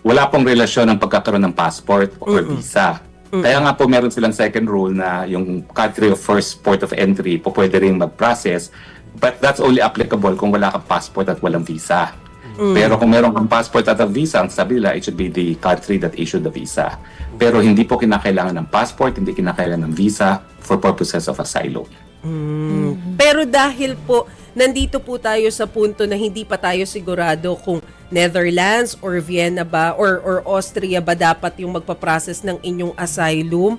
wala pong relasyon ng pagkakaroon ng passport or visa. Kaya nga po meron silang second rule na yung country of first port of entry po pwede rin mag-process but that's only applicable kung wala kang passport at walang visa. Pero kung meron kang passport at a visa, ang sabi nila, it should be the country that issued the visa. Pero hindi po kinakailangan ng passport, hindi kinakailangan ng visa for purposes of asylum. Pero dahil po, nandito po tayo sa punto na hindi pa tayo sigurado kung Netherlands or Vienna ba or, or Austria ba dapat yung magpa-process ng inyong asylum.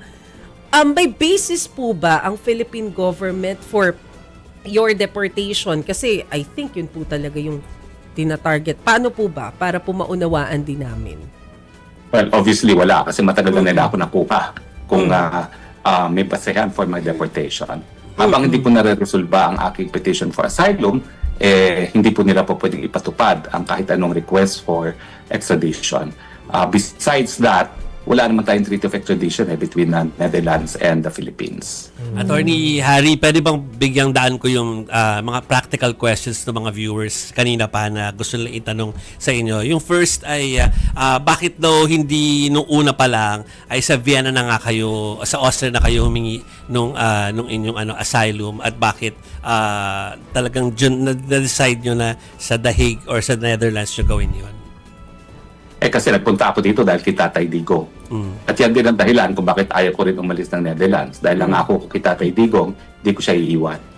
Um, may basis po ba ang Philippine government for your deportation? Kasi I think yun po talaga yung tina-target. Paano po ba? Para po maunawaan din namin. Well, obviously wala kasi matagal na nila ako nakuha kung ah, ah, may basehan for my deportation. Habang hindi ko nare-resolba ang aking petition for asylum, eh, hindi po nila po pwedeng ipatupad ang kahit anong request for extradition. Ah, besides that, wala naman tayong treaty of extradition eh, between the Netherlands and the Philippines. Attorney Harry, pwede bang bigyang daan ko yung ah, mga practical questions ng mga viewers kanina pa na gusto nila itanong sa inyo. Yung first ay ah, ah, bakit daw hindi nung una pa lang ay sa Vienna na nga kayo, sa Austria na kayo humingi nung ah, nung inyong ano asylum at bakit ah, talagang na-decide nyo na sa The Hague or sa Netherlands nyo gawin yun? Kasi nagpunta ako dito dahil kay Tatay Digong. At yan din ang dahilan kung bakit ayaw ko rin umalis ng Netherlands. Dahil ang ako kay Tatay Digong, hindi ko siya iiwan.